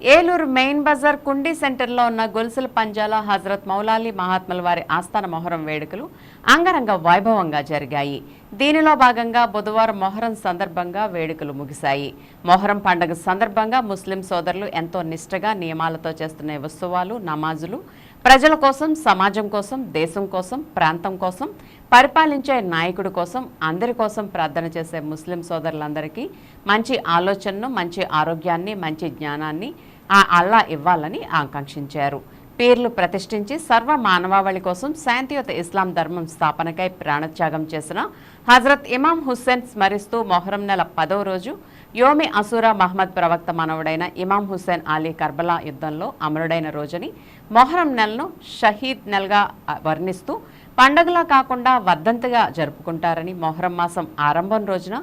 Eluru main Bazar కుండీ సెంటర్లో ఉన్న గొలుసుల పంజాల హజరత్ మౌలాలి మహాత్ముల వారి ఆస్థాన మొహరం వేడుకలు అంగరంగ వైభవంగా జరిగాయి. దీనిలో భాగంగా బుధవారం మొహరం సందర్భంగా వేడుకలు ముగిశాయి. మొహరం పండుగ సందర్భంగా ముస్లిం సోదరులు ఎంతో నిష్టగా నియమాలతో చేస్తున్న ఉత్సవాలు నమాజులు ప్రజల కోసం సమాజం కోసం దేశం కోసం ప్రాంతం కోసం పరిపాలించే నాయకుడి కోసం అందరి కోసం ప్రార్థన చేసే ముస్లిం సోదరులందరికీ మంచి ఆలోచనను మంచి ఆరోగ్యాన్ని మంచి జ్ఞానాన్ని ఆ అల్లా ఇవ్వాలని ఆకాంక్షించారు. పేర్లు ప్రతిష్ఠించి సర్వ మానవావళి కోసం శాంతియుత ఇస్లాం ధర్మం స్థాపనకై ప్రాణత్యాగం చేసిన హజరత్ ఇమాం హుస్సేన్ స్మరిస్తూ మొహరం నెల పదవ రోజు యోమి అసూరా మహమ్మద్ ప్రవక్త మనవుడైన ఇమాం హుస్సేన్ అలీ కర్బలా యుద్ధంలో అమరుడైన రోజుని మొహరం నెలను షహీద్ నెలగా వర్ణిస్తూ పండగలా కాకుండా వర్ధంతిగా జరుపుకుంటారని మొహరం మాసం ఆరంభం రోజున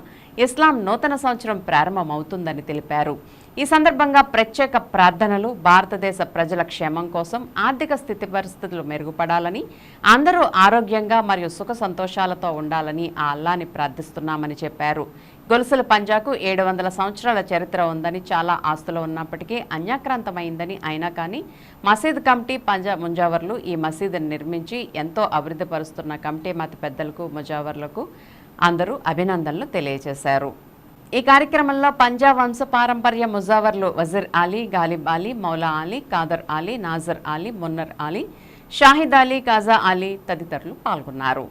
ఇస్లాం నూతన సంవత్సరం ప్రారంభమవుతుందని తెలిపారు. ఈ సందర్భంగా ప్రత్యేక ప్రార్థనలు భారతదేశ ప్రజల క్షేమం కోసం ఆర్థిక స్థితి పరిస్థితులు మెరుగుపడాలని అందరూ ఆరోగ్యంగా మరియు సుఖ సంతోషాలతో ఉండాలని ఆ అల్లాని ప్రార్థిస్తున్నామని చెప్పారు. గొలుసుల పంజాకు ఏడు వందల సంవత్సరాల చరిత్ర ఉందని చాలా ఆస్తులు ఉన్నప్పటికీ అన్యాక్రాంతమైందని అయినా కానీ మసీద్ కమిటీ పంజా ముంజావర్లు ఈ మసీదుని నిర్మించి ఎంతో అభివృద్ధి పరుస్తున్న కమిటీ మత పెద్దలకు ముజావర్లకు అందరూ అభినందనలు తెలియజేశారు. ఈ కార్యక్రమంలో పంజాబ్ వంశ పారంపర్య ముజావర్లు వజీర్ అలీ గాలిబ్ అలీ మౌలా అలీ కాదర్ అలీ నాజర్ అలీ మున్నర్ అలీ షాహిద్ అలీ కాజా అలీ తదితరులు పాల్గొన్నారు.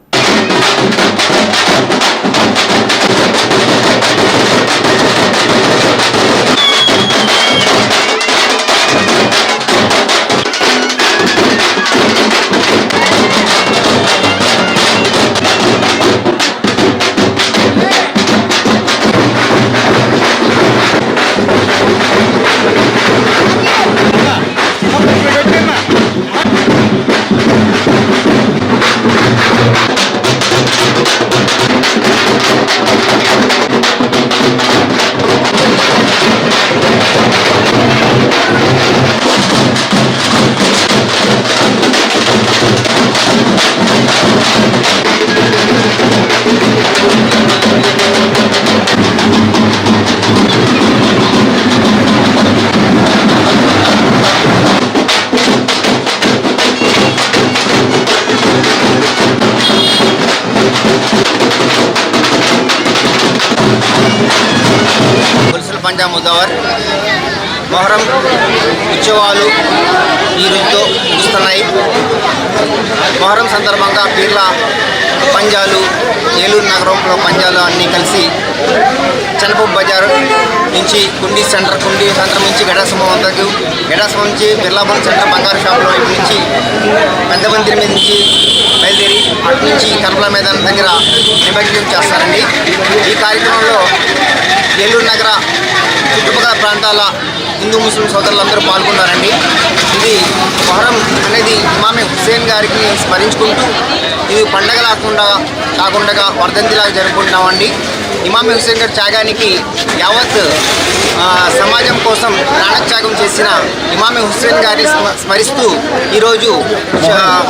గొలుసుల పంజా ముదవర్ మొహరం ఉత్సవాలు ఈ రోజుతో ముగుస్తున్నాయి మొహరం సందర్భంగా పీర్ల పంజాలు ఏలూరు నగరంలో పంజాలు అన్నీ కలిసి చనపు బజార్ నుంచి కుండీ సెంటర్ కుండీ సెంటర్ నుంచి గడాసమం వద్దకు గడాసమం నుంచి బిర్లాపురం సెంటర్ బంగారు షాపుల వైపు నుంచి పెద్ద మందిరం మీద నుంచి బయలుదేరి అటు నుంచి కర్బలా మైదానం దగ్గర నిమజ్జనం చేస్తారండి. ఈ కార్యక్రమంలో ఏలూరు నగర చుట్టుపక్కల ప్రాంతాల హిందూ ముస్లిం సోదరులందరూ పాల్గొన్నారండి. ఇది మొహరం అనేది ఇమామి హుస్సేన్ గారికి స్మరించుకుంటూ ఇది పండగ లేకుండా కాకుండా వర్ధంతిలా జరుపుకుంటున్నామండి. ఇమామి హుస్సేన్ గారి త్యాగానికి యావత్ ఆ, సమాజం కోసం ప్రాణత్యాగం చేసిన ఇమామి హుస్సేన్ గారిని స్మ- స్మరిస్తూ ఈరోజు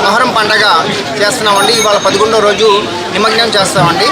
మొహరం పండగ చేస్తున్నామండి. ఇవాళ పదకొండో రోజు నిమగ్నం చేస్తామండి.